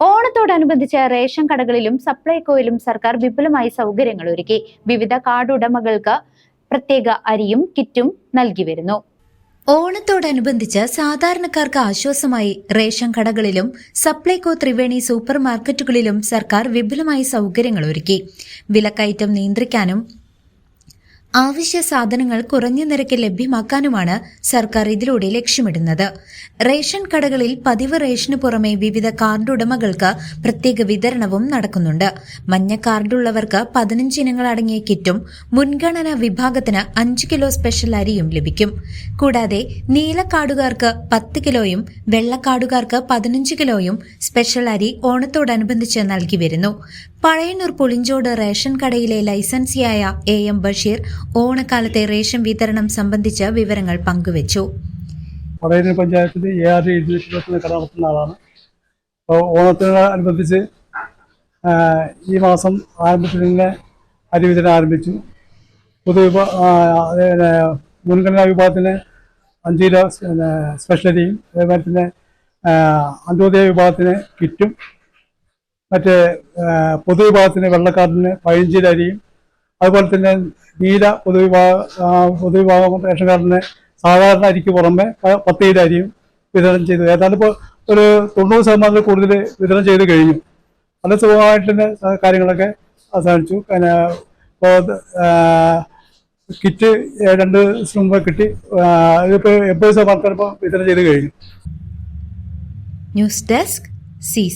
ഓണത്തോടനുബന്ധിച്ച് റേഷൻ കടകളിലും സപ്ലൈകോയിലും സർക്കാർ വിപുലമായി സൗകര്യങ്ങൾ ഒരുക്കി. വിവിധ കാർഡ് ഉടമകൾക്ക് പ്രത്യേക അരിയും കിറ്റും നൽകി വരുന്നു. ഓണത്തോടനുബന്ധിച്ച് സാധാരണക്കാർക്ക് ആശ്വാസമായി റേഷൻ കടകളിലും സപ്ലൈകോ ത്രിവേണി സൂപ്പർ മാർക്കറ്റുകളിലും സർക്കാർ വിപുലമായി സൗകര്യങ്ങൾ ഒരുക്കി. വിലക്കയറ്റം നിയന്ത്രിക്കാനും ആവശ്യ സാധനങ്ങൾ കുറഞ്ഞ നിരക്കിൽ ലഭ്യമാക്കാനുമാണ് സർക്കാർ ഇതിലൂടെ ലക്ഷ്യമിടുന്നത്. റേഷൻ കടകളിൽ പതിവ് റേഷന് പുറമെ വിവിധ കാർഡ് ഉടമകൾക്ക് പ്രത്യേക വിതരണവും നടക്കുന്നുണ്ട്. മഞ്ഞ കാർഡുള്ളവർക്ക് പതിനഞ്ച് ഇനങ്ങൾ അടങ്ങിയ കിറ്റും മുൻഗണനാ വിഭാഗത്തിന് അഞ്ച് കിലോ സ്പെഷ്യൽ അരിയും ലഭിക്കും. കൂടാതെ നീല കാർഡുകാർക്ക് പത്ത് കിലോയും വെള്ള വെള്ളക്കാർഡുകാർക്ക് പതിനഞ്ച് കിലോയും സ്പെഷ്യൽ അരി ഓണത്തോടനുബന്ധിച്ച് നൽകി വരുന്നു. പഴയന്നൂർ പുളിഞ്ചോട് റേഷൻ കടയിലെ ലൈസൻസിയായ എ എം ബഷീർ ഓണക്കാലത്തെ റേഷൻ വിതരണം സംബന്ധിച്ച വിവരങ്ങൾ പങ്കുവച്ചു. പടയന്നൂർ പഞ്ചായത്തിൽ എ ആർ ഇരുന്നൂറ്റി കട നടത്തുന്ന ഓണത്തിനോടനുബന്ധിച്ച് ഈ മാസം ആരംഭത്തിൽ തന്നെ അരി വിതരണം ആരംഭിച്ചു പൊതു മുൻഗണനാ വിഭാഗത്തിന് അഞ്ച് കിലോ സ്പെഷ്യലരിയും അതേപോലെ തന്നെ അന്ത്യോദയ വിഭാഗത്തിന് കിറ്റും മറ്റേ പൊതുവിഭാഗത്തിന് വെള്ളക്കാരന് പതിനഞ്ച് കിലോ അരിയും അതുപോലെ തന്നെ നീല പൊതുവിഭാഗ പൊതുവിഭാഗം റേഷൻ കാർഡിന് സാധാരണ അരിക്ക് പുറമെ പത്തിയിലെ അരിയും വിതരണം ചെയ്തു. ഏതാണ്ട് ഇപ്പോൾ ഒരു തൊണ്ണൂറ് ശതമാനത്തിൽ കൂടുതൽ വിതരണം ചെയ്ത് കഴിഞ്ഞു. വളരെ സുഖമായിട്ട് തന്നെ സ- കാര്യങ്ങളൊക്കെ അവസാനിച്ചു. പിന്നെ ഇപ്പോൾ കിറ്റ് രണ്ട് ദിവസം കിട്ടി. ഇതിപ്പോൾ എൺപത് ശതമാനത്തിന് ഇപ്പോൾ വിതരണം ചെയ്ത് കഴിഞ്ഞു. News desk C